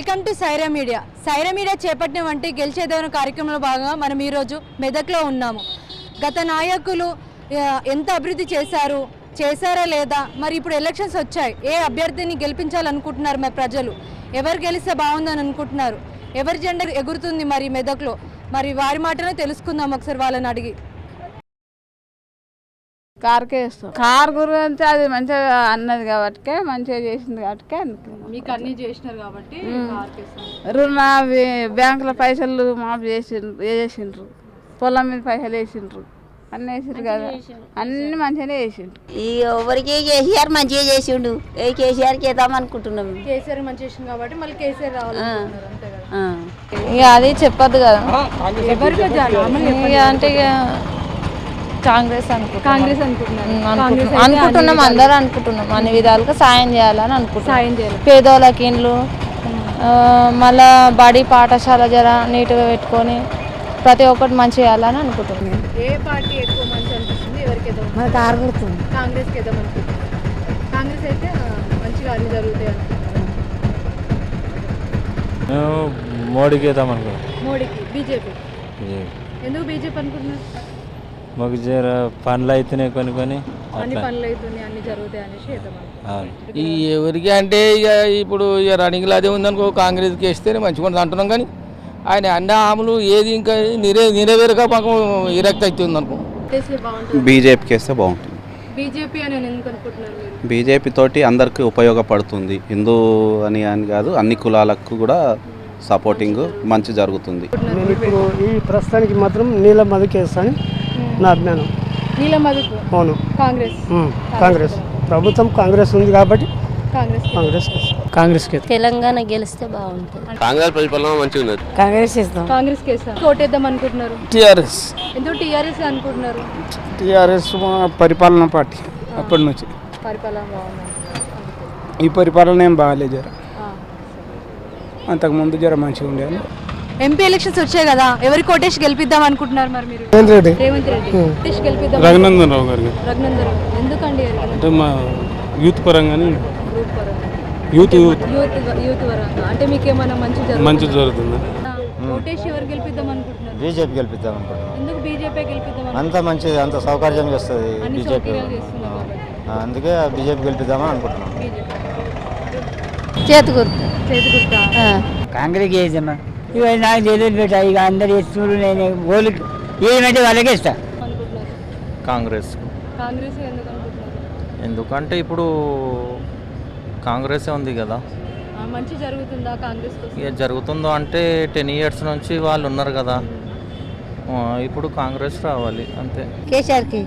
Welcome to Saira media. Saira media చేపట్టిన వంటి గెలిచేదేవన కార్యక్రమంలో భాగంగా మనం ఈరోజు మెదక్లో ఉన్నాము. గత నాయకులు ఎంత అభివృద్ధి చేశారు చేశారా లేదా మరి ఇప్పుడు ఎలక్షన్స్ వచ్చాయి. ఏ అభ్యర్థిని గెలిపించాలనుకుంటున్నారు మరి ప్రజలు? ఎవరు గెలిస్తే బాగుందని అనుకుంటున్నారు? ఎవరి జెండర్ ఎగురుతుంది మరి మెదక్లో? మరి వారి మాటనే తెలుసుకుందాం ఒకసారి వాళ్ళని అడిగి. కార్కే ఇస్తాం కార్ గురించి అది మంచిగా అన్నది కాబట్టి మంచిగా చేసింది కాబట్టి అనుకున్నాం మీకు అన్ని చేసినారు కాబట్టి బ్యాంకుల పైసలు మాఫ్ చేసిండ్రు వేసిండ్రు పొలం మీద పైసలు వేసిండ్రు. అన్నీ వేసిండ్రు కదా. అన్ని మంచిగానే వేసిండ్రు ఈ ఎవరికి కేసీఆర్ మంచిగా చేసిండు. ఏ కేసీఆర్కి వేద్దాం అనుకుంటున్నాం కేసీఆర్ మంచి కాబట్టి మళ్ళీ కేసీఆర్ రావాలనుకుంటున్నారు అంతే కదా. ఆ. ఇక అది చెప్పొద్దు కదా. అంటే ఇక కాంగ్రెస్ అనుకుంటున్నాం. కాంగ్రెస్ అనుకుంటున్నారు. అనుకుంటున్నాం. అనుకుంటున్నాం అందరూ అనుకుంటున్నాం. అన్ని విధాలుగా సాయం చేయాలని అనుకుంటున్నాం. సాయం చేయాలి. పేదోళ్ళకి ఇండ్లు ఆ, మళ్ళా బడి పాఠశాల జర నీట్గా పెట్టుకొని ప్రతి ఒక్కటి మంచి చేయాలని అనుకుంటున్నాం. ఏ పార్టీ ఎక్కువ మంచి అనిపిస్తుంది? గుర్తుంది కాంగ్రెస్ ఏదో అనుకుంటున్నారు కాంగ్రెస్ అయితే ఆ, మంచిగా అన్ని జరుగుతాయి అనుకుంటున్నారు. మేము మోడీకి వేద్దాం అనుకున్నాం మోడీకి బీజేపీ. ఎందుకు బీజేపీ అనుకుంటున్నారు? మాకు జర పనులు అవుతున్నాయి కొన్ని కొన్ని అన్ని అట్లా. పనులు అవుతున్నాయి అన్ని జరుగుతాయి అనేసి. ఈ ఎవరికి అంటే ఇక ఇప్పుడు ఇక రన్నింగ్లో అదే ఉందనుకో కాంగ్రెస్కి వేస్తేనే మంచిగా ఉంటుంది అంటున్నాం కానీ ఆయన అన్ని హామీలు ఏది ఇంకా నిరే నెరవేరక మాకు విరక్తి అవుతుంది అనుకో. బీజేపీకి వేస్తే బాగుంటుంది. బీజేపీ అని అనుకుంటున్నారు బీజేపీ తోటి అందరికీ ఉపయోగపడుతుంది. హిందూ అని అని కాదు అన్ని కులాలకు కూడా సపోర్టింగ్ మంచి జరుగుతుంది. నేను ఇప్పుడు ఈ ప్రస్తుతానికి మాత్రం నీల మధుకేస్తాను నా అభిమానం. అవును. కాంగ్రెస్. కాంగ్రెస్. ప్రభుత్వం కాంగ్రెస్ ఉంది కాబట్టి కాంగ్రెస్ కాంగ్రెస్ కాంగ్రెస్కి తెలంగాణ గెలిస్తే బాగుంటుంది. కాంగ్రెస్ పరిపాలన మంచిగా ఉన్నది. కాంగ్రెస్ ఇస్తాం కాంగ్రెస్ కేసా కోటేద్దాం అనుకుంటున్నారు. టీఆర్ఎస్. ఎందుకు టీఆర్ఎస్ అనుకుంటున్నారు? టీఆర్ఎస్ పరిపాలన పార్టీ అప్పటి నుంచి. పరిపాలన బాగుంది? ఈ పరిపాలన ఏం బాగాలేదు జర. అంతకుముందు జర మంచిగా ఉండేది. ఎంపీ ఎలక్షన్స్ వచ్చాయి కదా ఎవరి కోటేష్ గెలిపిద్దాం అనుకుంటున్నారు మరి మీరు? రేవంత్ రెడ్డి. రేవంత్ రెడ్డి. కోటేష్ గెలిపిద్దాం రఘునందన్ రావు గారికి రఘునందన్ ఎందుకండి అంటే మా యూత్ పరంగానే. Youth youth youth. యూత్ పరంగా. అంటే మీకు ఏమైనా మంచి మంచి జరుగుతుంది. జరుగుతుంది కోటేష్ ఎవరు గెలిపిద్దాం అనుకుంటున్నారు? బీజేపీ గెలిపిద్దాం అనుకుంటున్నాం. ఎందుకు బీజేపీ గెలిపిద్దాం అంత మంచిది అంత సౌకర్యం చేస్తుంది బీజేపీ. అందుకే బీజేపీ గెలిపిద్దామని అనుకుంటున్నాం. బీజేపీ. చేతి గుర్తు. చేతి గుర్తా? కాంగ్రెస్ చేద్దామా ఇక నాకు తెలియదు బేట ఇక అందరు ఇస్తున్నారు నేను ఓళ్ళు ఏమంటే వాళ్ళకే ఇస్తా. కాంగ్రెస్. కాంగ్రెస్ ఎందుకు అనుకుంటున్నారు? ఎందుకంటే ఇప్పుడు కాంగ్రెసే ఉంది కదా. మంచి జరుగుతుందా కాంగ్రెస్ ఇక జరుగుతుందో అంటే టెన్ ఇయర్స్ నుంచి వాళ్ళు ఉన్నారు కదా. ఇప్పుడు కాంగ్రెస్ రావాలి అంతే. కేసీఆర్కి.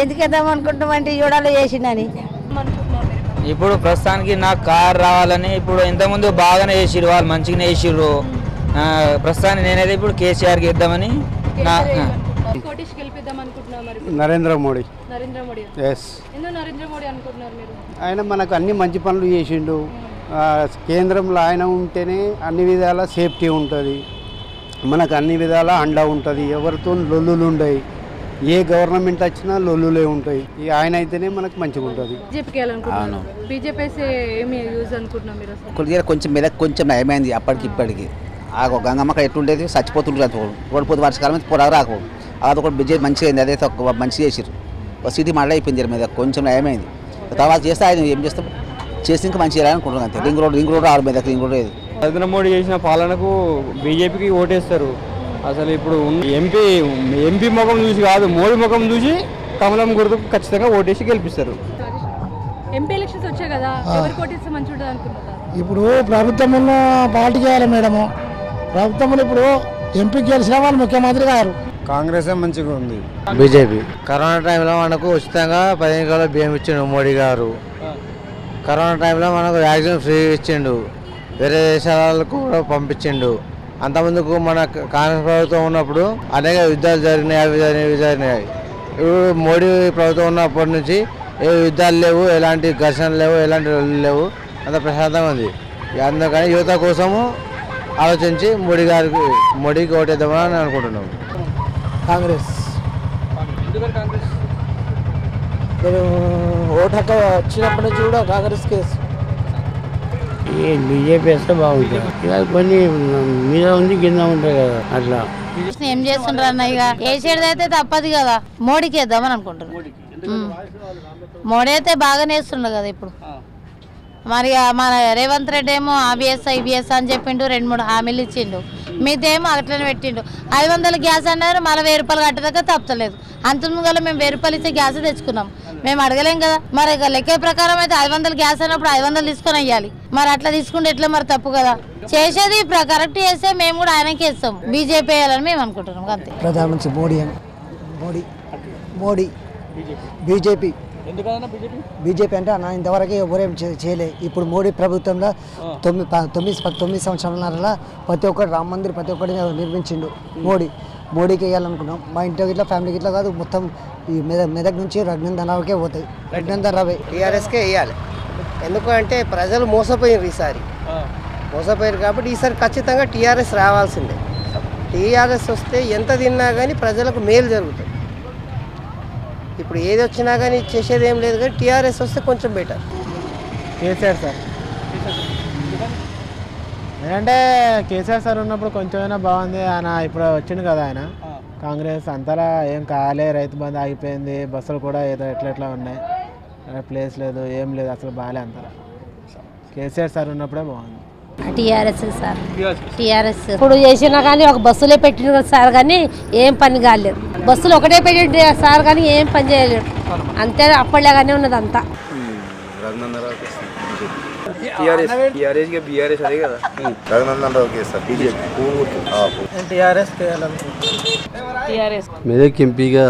ఎందుకు వేద్దాం అనుకుంటున్నాం అంటే చూడాలి చేసిందని ఇప్పుడు ప్రస్తుతానికి నాకు కార్ రావాలని ఇప్పుడు ఇంతకుముందు బాగానే వేసిర్రు వాళ్ళు మంచిగానే వేసిర్రు ఆ, ప్రస్తుతానికి నేనైతే ఇప్పుడు కేసీఆర్కి ఇద్దామని నా ఆ. కోటేష్ గెలిపిద్దాం అనుకుంటున్నారు మరి నరేంద్ర మోడీ. నరేంద్ర మోడీ ఎస్ ఎందుకు నరేంద్ర మోడీ అనుకుంటున్నారు మీరు? ఆయన మనకు అన్ని మంచి పనులు చేసిండు. ఆ, కేంద్రంలో ఆయన ఉంటేనే అన్ని విధాల సేఫ్టీ ఉంటుంది. మనకు అన్ని విధాల అండ ఉంటుంది. ఎవరితో లొల్లులు ఉండయి. ఏ గవర్నమెంట్ వచ్చినా లొల్లులే ఉంటాయి. ఈ ఆయన అయితేనే మనకు మంచిగా ఉంటుంది. బీజేపీ కొంచెం మెదక్ కొంచెం నయమైంది అప్పటికి ఇప్పటికి. ఆ గంగమ్మక ఎట్లుండేది? చచ్చిపోతుండ్రు అది ఓడిపోతే వర్షకాలం అయితే పొడగ రాకు. అదొకటి బిజెపి మంచిగా అయింది అదైతే ఒక మంచిగా చేసిరు ఒక సిటీ మళ్ళీ అయిపోయింది మీద కొంచెం నయమైంది. తర్వాత చేస్తే ఆయన ఏం చేస్తాం? చేసి ఇంకా మంచిగా చేయాలనుకుంటున్నాం అంతే. రింగ్ రోడ్ రింగ్ రోడ్ ఆరు మీద రింగ్ రోడ్ లేదు. నరేంద్ర మోడీ చేసిన పాలనకు బీజేపీకి ఓటేస్తారు. అసలు ఇప్పుడు ఎంపీ ఎంపీ ముఖం చూసి కాదు మోడీ ముఖం చూసి కమలం గుర్తుకు ఖచ్చితంగా ఓటేసి గెలిపిస్తారు. ఎంపీ ఎలక్షన్స్ వచ్చాయి కదా ఇప్పుడు ప్రభుత్వంలో పార్టీ చేయాలి మేడము ప్రభుత్వంలో ఇప్పుడు ఎంపీ గెలిచిన వాళ్ళు ముఖ్యమంత్రి గారు. కాంగ్రెస్ మంచిగా ఉంది. బీజేపీ. కరోనా టైంలో మనకు ఉచితంగా పదిహేను కిలోల బియ్యం ఇచ్చిండు మోడీ గారు. కరోనా టైంలో మనకు వ్యాక్సిన్ ఫ్రీ ఇచ్చిండు. వేరే దేశాలకు కూడా పంపించిండు. అంతమందుకు మన కాంగ్రెస్ ప్రభుత్వం ఉన్నప్పుడు అనేక యుద్ధాలు జరిగినాయి అవి జరిగినాయి ఇవి జరిగినాయి. ఇప్పుడు మోడీ ప్రభుత్వం ఉన్నప్పటి నుంచి ఏ యుద్ధాలు లేవు ఎలాంటి ఘర్షణలు లేవు ఎలాంటి లేవు అంత ప్రశాంతంగా ఉంది. అందుకని యువత కోసము ఆలోచించి మోడీ గారికి మోడీకి ఓటేద్దామని అనుకుంటున్నాం. కాంగ్రెస్? నేను ఓటు హక్కు వచ్చినప్పటి నుంచి కూడా కాంగ్రెస్ కేసు. బీజేపీ వేస్తే బాగుంటుంది. ఇక కొన్ని మీద ఉంది కింద ఉంటాయి కదా అట్లా. ఏం చేస్తుండ్రు అన్న ఇక? వేసేది అయితే తప్పదు కదా. మోడీకి వేద్దామని అనుకుంటున్నాను. మోడీ అయితే బాగానే వేస్తుండు కదా ఇప్పుడు. మరి ఆ మన రేవంత్ రెడ్డి ఏమో ఆబిఎస్ ఐబిఎస్ అని చెప్పిండు రెండు మూడు హామీలు ఇచ్చిండు. మీదేమో అట్లనే పెట్టిండు. ఐదు వందల గ్యాస్ అన్నారు మళ్ళీ వెయ్యి రూపాయలు కట్టదాకా తప్పలేదు అంత ముందుగల మేము వెయ్యి రూపాయలు ఇస్తే గ్యాస్ తెచ్చుకున్నాం. మేము అడగలేం కదా. మరి లెక్క ప్రకారం అయితే ఐదు వందలు గ్యాస్ అన్నప్పుడు ఐదు వందలు తీసుకొని అయ్యాలి మరి అట్లా తీసుకుంటే ఎట్లా మరి తప్పు కదా? చేసేది కరెక్ట్ చేస్తే మేము కూడా ఆయనకి ఇస్తాం. బీజేపీ వేయాలని మేము అనుకుంటున్నాం అంతే. ప్రధానమంత్రి మోడీ మోడీ మోడీ బీజేపీ. బీజేపీ? అంటే అన్న ఇంతవరకు ఎవరేం చేయలే. ఇప్పుడు మోడీ ప్రభుత్వంలో తొమ్మిది ప- తొమ్మిది తొమ్మిది సంవత్సరాల ప్రతి ఒక్కటి రామ మందిర్ ప్రతి ఒక్కటి నిర్మించిండు మోడీ. మోడీకి వేయాలనుకున్నాం. మా ఇంట్లో ఇట్లా ఫ్యామిలీకి ఇట్లా కాదు మొత్తం ఈ మెదక్ మెదక్ నుంచి రఘునందన్ రావుకే పోతాయి. రఘునందన్ రావే. టీఆర్ఎస్కే వేయాలి. ఎందుకు అంటే ప్రజలు మోసపోయినారు ఈసారి. మోసపోయారు కాబట్టి ఈసారి ఖచ్చితంగా టీఆర్ఎస్ రావాల్సిందే. టీఆర్ఎస్ వస్తే ఎంత తిన్నా కానీ ప్రజలకు మేలు జరుగుతుంది. ఇప్పుడు ఏది వచ్చినా కానీ చేసేది ఏం లేదు కానీ టీఆర్ఎస్ వస్తే కొంచెం బెటర్ కేసీఆర్ సార్. ఏంటంటే కేసీఆర్ సార్ ఉన్నప్పుడు కొంచెమైనా బాగుంది. ఆయన ఇప్పుడు వచ్చిండు కదా ఆయన. కాంగ్రెస్ అంతలా ఏం కాలే. రైతు బంధు ఆగిపోయింది. బస్సులు కూడా ఏదో ఎట్లా ఎట్లా ఉన్నాయి. ప్లేస్ లేదు ఏం లేదు. అసలు బాగాలే అంతలా. కేసీఆర్ సార్ ఉన్నప్పుడే బాగుంది. TRS sir. టీఆర్ఎస్. ఇప్పుడు చేసినా కానీ ఒక బస్సులే పెట్టిన సార్. కానీ ఏం పని కాలేదు. బస్సులు ఒకటే పెట్టి సార్ కానీ ఏం పని చేయలేడు. అంతే అప్పటిలాగానే ఉన్నది అంతా. టీఆర్ఎస్ మెదక్ ఎంపీగా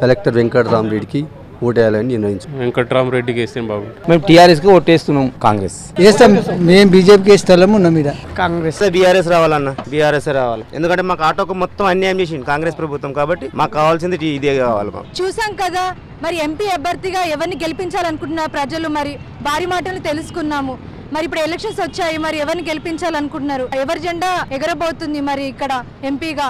కలెక్టర్ వెంకటరామరెడ్డికి ఓటేయాలని నిర్ణయించు. వెంకట్రామరెడ్డికి వేస్తే బాబు. మేము టీఆర్ఎస్కి ఓటేస్తున్నాం. కాంగ్రెస్. వేస్తాం మేము బీజేపీకి స్థలం ఉన్నాం మీద. కాంగ్రెస్. బీఆర్ఎస్ రావాలన్న. బీఆర్ఎస్ రావాలి. ఎందుకంటే మాకు ఆటోకు మొత్తం అన్యాయం చేసింది కాంగ్రెస్ ప్రభుత్వం కాబట్టి మాకు కావాల్సింది ఇదే కావాలి మాకు. చూసాం కదా. మరి ఎంపీ అభ్యర్థిగా ఎవరిని గెలిపించాలనుకుంటున్నారు ప్రజలు? మరి భారీ మాటలు తెలుసుకున్నాము. మరి ఇప్పుడు ఎలక్షన్స్ వచ్చాయి. మరి ఎవరిని గెలిపించాలనుకుంటున్నారు? ఎవరి జెండా ఎగరబోతుంది మరి ఇక్కడ ఎంపీగా?